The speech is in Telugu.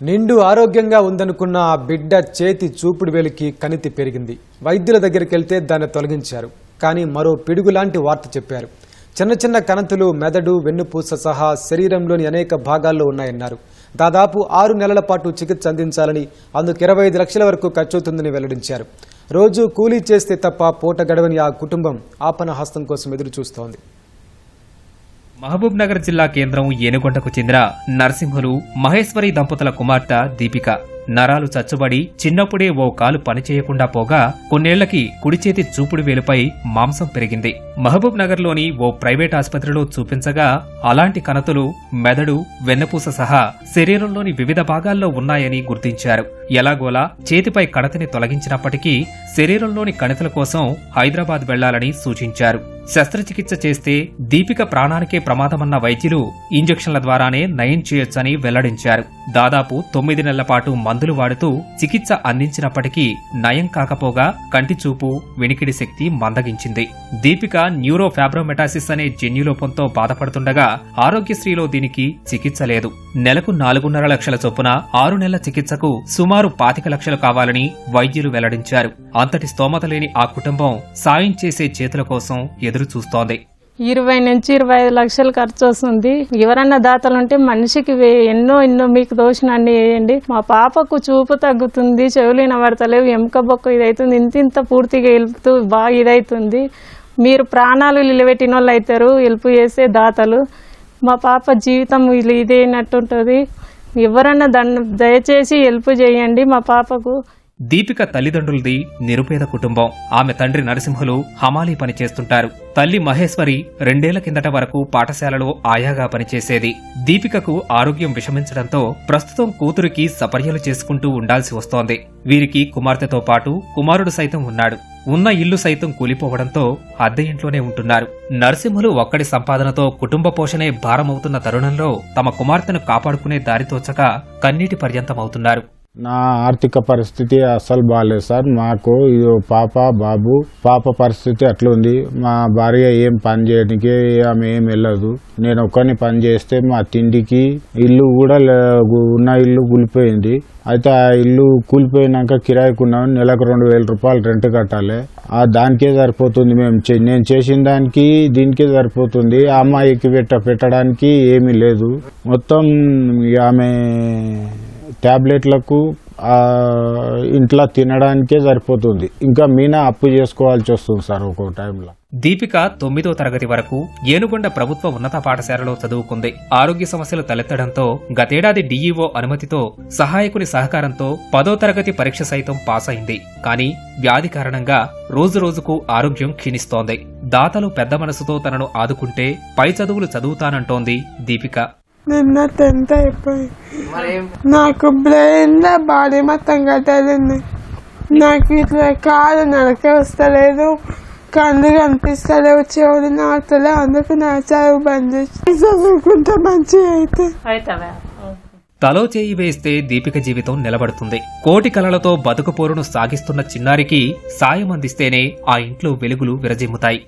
నిండు ఆరోగ్యంగా ఉందనుకున్న ఆ బిడ్డ చేతి చూపుడు వేలికి కణితి పెరిగింది. వైద్యుల దగ్గరికి వెళ్తే దాన్ని తొలగించారు. కానీ మరో పిడుగు లాంటి వార్త చెప్పారు. చిన్న చిన్న కణతులు మెదడు వెన్నుపూస సహా శరీరంలోని అనేక భాగాల్లో ఉన్నాయన్నారు. దాదాపు ఆరు నెలల పాటు చికిత్స అందించాలని అందుకు ఇరవై ఐదు లక్షల వరకు ఖర్చవుతుందని వెల్లడించారు. రోజు కూలీ చేస్తే తప్ప పూట గడవని ఆ కుటుంబం ఆపన హస్తం కోసం ఎదురు చూస్తోంది మహబూబ్ నగర్ జిల్లా కేంద్రం ఏనుగొండకు చెందిన నరసింహులు మహేశ్వరి దంపతుల కుమార్తె దీపిక. నరాలు చచ్చుబడి చిన్నప్పుడే ఓ కాలు పనిచేయకుండా పోగా కొన్నేళ్ళకి కుడిచేతి చూపుడు వేలుపై మాంసం పెరిగింది. మహబూబ్ నగర్లోని ఓ ప్రైవేట్ ఆసుపత్రిలో చూపించగా అలాంటి కణతులు మెదడు వెన్నపూస సహా శరీరంలోని వివిధ భాగాల్లో ఉన్నాయని గుర్తించారు. ఎలాగోలా చేతిపై కణతిని తొలగించినప్పటికీ శరీరంలోని కణితుల కోసం హైదరాబాద్ వెళ్ళాలని సూచించారు. శస్త్రచికిత్స చేస్తే దీపిక ప్రాణానికే ప్రమాదమన్న వైద్యులు ఇంజెక్షన్ల ద్వారానే నయం చేయొచ్చని వెల్లడించారు. దాదాపు తొమ్మిది నెలల పాటు మందులు వాడుతూ చికిత్స అందించినప్పటికీ నయం కాకపోగా కంటి చూపు వినికిడి శక్తి మందగించింది. దీపిక న్యూరో ఫ్యాబ్రోమెటాసిస్ అనే జన్యులోపంతో బాధపడుతుండగా ఆరోగ్యశ్రీలో దీనికి చికిత్స లేదు. నెలకు నాలుగున్నర లక్షల చొప్పున ఆరు నెలల చికిత్సకు సుమారు పాతిక లక్షలు కావాలని వైద్యులు వెల్లడించారు. అంతటి స్తోమత లేని ఆ కుటుంబం సాయం చేసే చేతుల కోసం ఎదురు చూస్తోంది. ఇరవై నుంచి ఇరవై ఐదు లక్షలు ఖర్చు వస్తుంది. ఎవరన్నా దాతలు ఉంటే మనిషికి ఎన్నో ఎన్నో మీకు దోషణాన్ని వేయండి. మా పాపకు చూపు తగ్గుతుంది చెవులు వినబడతలేవు ఎముక బొక్క ఇదైతుంది ఇంత ఇంత పూర్తిగా వెళ్తూ బాగా ఇదైతుంది. మీరు ప్రాణాలు నిలబెట్టిన వాళ్ళు అవుతారు హెల్ప్ చేసే దాతలు. మా పాప జీవితం ఇది ఇదేనట్టుంటుంది. ఎవరన్నా దాన్ని దయచేసి హెల్ప్ చేయండి మా పాపకు. దీపిక తల్లిదండ్రులది నిరుపేద కుటుంబం. ఆమె తండ్రి నరసింహులు హమాలీ పని చేస్తుంటారు. తల్లి మహేశ్వరి రెండేళ్ళ కిందట వరకు పాఠశాలలో ఆయాగా పనిచేసేది. దీపికకు ఆరోగ్యం విషమించడంతో ప్రస్తుతం కూతురికి సపర్యలు చేసుకుంటూ ఉండాల్సి వస్తోంది. వీరికి కుమార్తెతో పాటు కుమారుడు సైతం ఉన్నాడు. ఉన్న ఇల్లు సైతం కూలిపోవడంతో అద్దె ఇంట్లోనే ఉంటున్నారు. నరసింహులు ఒక్కడి సంపాదనతో కుటుంబ పోషణే భారమవుతున్న తరుణంలో తమ కుమార్తెను కాపాడుకునే దారితోచక కన్నీటి పర్యంతమవుతున్నారు. నా ఆర్థిక పరిస్థితి అస్సలు బాగాలేదు సార్. మాకు ఇది పాప బాబు పాప పరిస్థితి అట్లుంది మా భార్య ఏం పని చేయడానికి ఆమె ఏం వెళ్ళదు. నేను ఒక్కని పని చేస్తే మా తిండికి ఇల్లు కూడా లే- ఉన్న ఇల్లు కూలిపోయింది. అయితే ఆ ఇల్లు కూలిపోయినాక కిరాయికున్నాం నెలకు రెండు వేల రూపాయలు రెంట్ కట్టాలి. ఆ దానికే సరిపోతుంది మేము చే- నేను చేసిన దానికి దీనికే సరిపోతుంది. ఆ అమ్మాయికి పెట్ట పెట్టడానికి ఏమీ లేదు. మొత్తం ఆమె ట్యాబ్లెట్లకు ఇంట్లో తినడానికే సరిపోతుంది. ఇంకా మీనా అప్పు చేసుకోవాల్సి వస్తుంది సార్ ఒక్కో టైంలో. దీపిక తొమ్మిదో తరగతి వరకు ఏనుగొండ ప్రభుత్వ ఉన్నత పాఠశాలలో చదువుకుంది. ఆరోగ్య సమస్యలు తలెత్తడంతో గతేడాది డీఈఓ అనుమతితో సహాయకుని సహకారంతో పదో తరగతి పరీక్ష సైతం పాస్ అయింది. కానీ వ్యాధి కారణంగా రోజు రోజుకు ఆరోగ్యం క్షీణిస్తోంది. దాతలు పెద్ద మనసుతో తనను ఆదుకుంటే పై చదువులు చదువుతానంటోంది దీపిక. నిన్న టెన్త్ అయిపోయి. నాకు బ్రెయిన్లో బాడీ మొత్తం కట్టాలండి నాకు ఇట్లా కాలు నడక వస్తలేదు కళ్ళు కనిపిస్తలేవు చెవులు నాటలే అందుకు నా చదువు బంద్ చేసి చదువుకుంటే మంచిగా అయితే. తలో చేయి వేస్తే దీపిక జీవితం నిలబడుతుంది. కోటి కలలతో బతుకు పోరును సాగిస్తున్న చిన్నారికి సాయం అందిస్తేనే ఆ ఇంట్లో వెలుగులు విరజిమ్ముతాయి.